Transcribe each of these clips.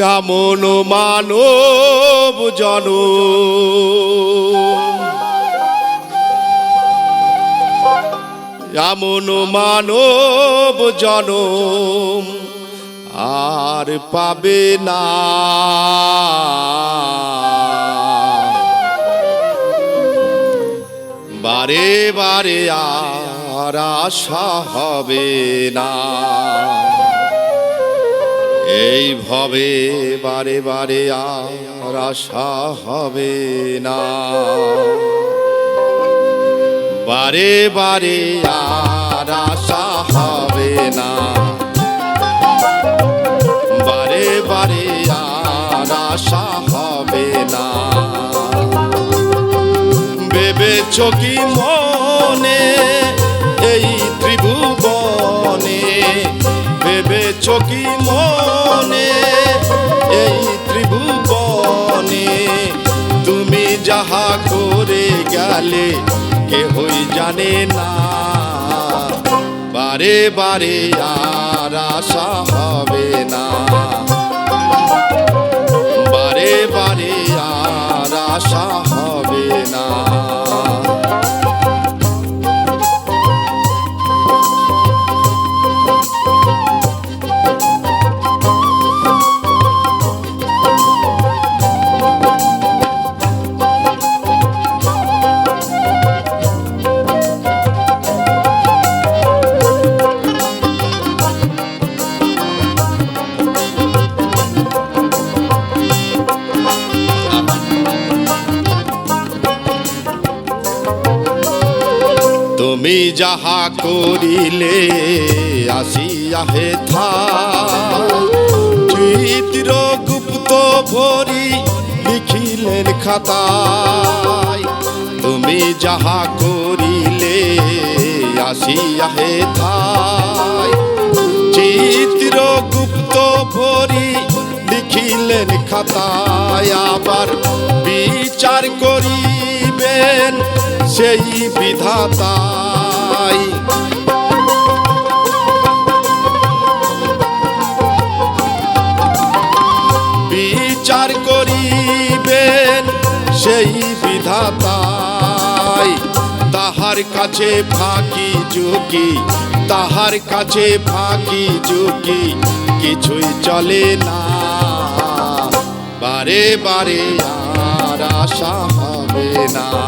এমন মানব জন। এমন মানব জনম আর পাবে না। বারে বারে আর আশা হবে না। এই ভবে বারে বারে আর আশা হবে না। বারে বারে আর আশা হবে না। বারে বারে আর আশা হবে না। ভেবেছ কি মনে ভেবেছ কি মনে, এই ত্রিভুবনে তুমি যাহা করে গেলে কেহই জানে না। বারে বারে আর আশা হবে না। বারে বারে আর আশা তুমি যাহা করিলে আসিয়া হে চিত্র গুপ্ত ভরি লিখিলেন খাতায়, তুমি যাহা করিলে আসিয়া হে চিত্র গুপ্ত ভরি লিখিলেন খাতায়, আবার বিচার করিবেন সেই বিধাতাই। বিচার করিবেন সেই বিধাতাই। তাহার কাছে ফাঁকি ঝুঁকি, তাহার কাছে ফাঁকি ঝুঁকি কিছুই চলে না। বারে বারে আর আশা হবে না।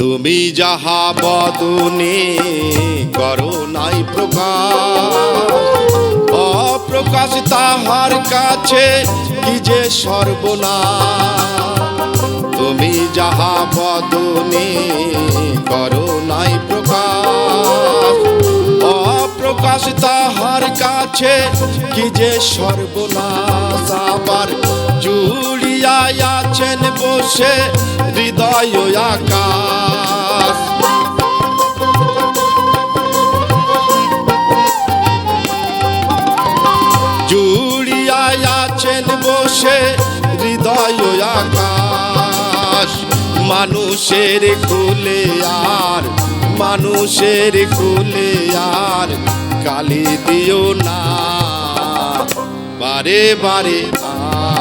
তুমি যাহা বদনে করো নাই প্রকাশ। অপ্রকাশ তাহার কাছে কি যে সর্বনা তুমি যাহা বদনে করো নাই প্রকাশ। অপ্রকাশ তাহার কাছে কি যে সর্বনাশ। আবার বসে হৃদয় আকাশ। জুড়িয়া আছেন বসে হৃদয় আকাশ। মানুষের কুলে আর, মানুষের কুলে আর কালি দিও না। বারে বারে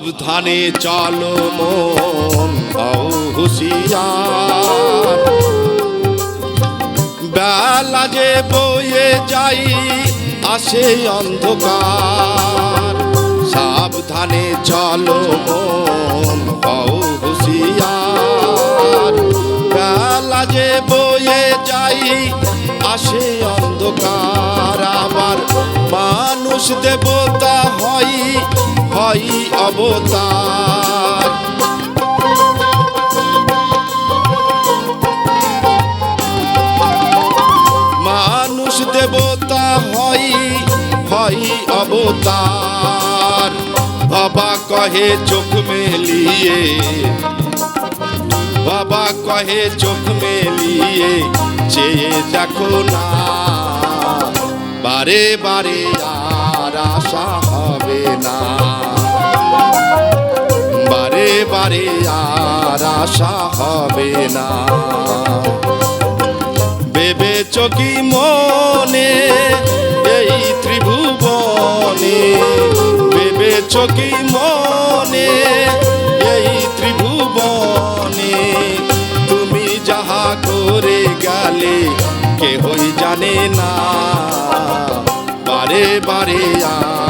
সাবধানে চলো মন হও হুশিয়ার। বেলা যে বয়ে যাই, আসে অন্ধকার। সাবধানে চলো মন হও হুশিয়ার। বেলা যে বয়ে যাই, আসে অন্ধকার। আবার মানুষ দেবতা হয় হয় অবতার। মানুষ দেবতা হয় হয় অবতার। বাবা কহে চোখ মেলিয়ে, বাবা কহে চোখ মেলিয়ে, চেয়ে দেখো না। বারে বারে আর আশা হবে না। বারে আর আশা হবে না। বেবে চকি মনে, এই ত্রিভুবনে। বেবে চকি মনে, এই ত্রিভুবনে। তুমি যাহা করে গেলে, কেহই জানে না। বারে বারে আর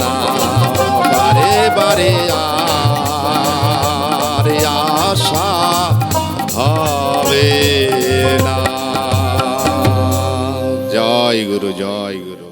না বারে বারে আর আশা হবে না। জয় গুরু জয় গুরু।